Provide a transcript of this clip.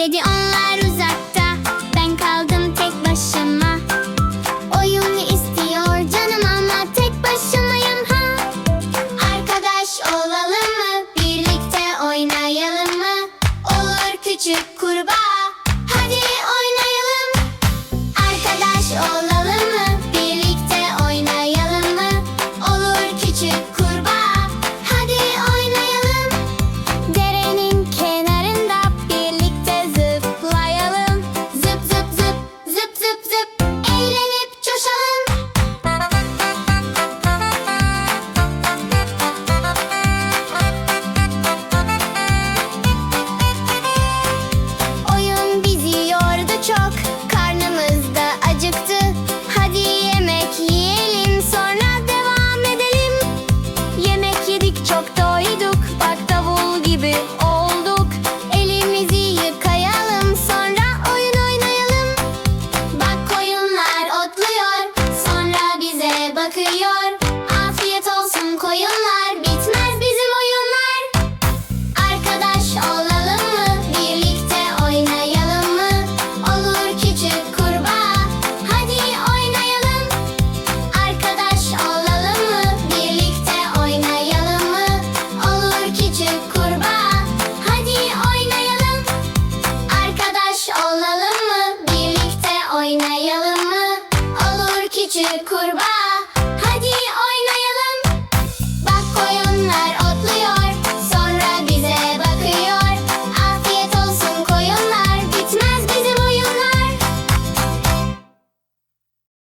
Dedi onlar uzakta. Ben kaldım tek başıma. Oyun istiyor canım ama Tek başımayım ha? Arkadaş olalım mı? Birlikte oynayalım mı? Olur küçük oyunlar bitmez bizim oyunlar. Arkadaş olalım mı birlikte oynayalım mı? Olur küçük kurbağa hadi oynayalım. Arkadaş olalım mı birlikte oynayalım mı? Olur küçük kurbağa hadi oynayalım. Arkadaş olalım mı birlikte oynayalım mı? Olur küçük kurbağa.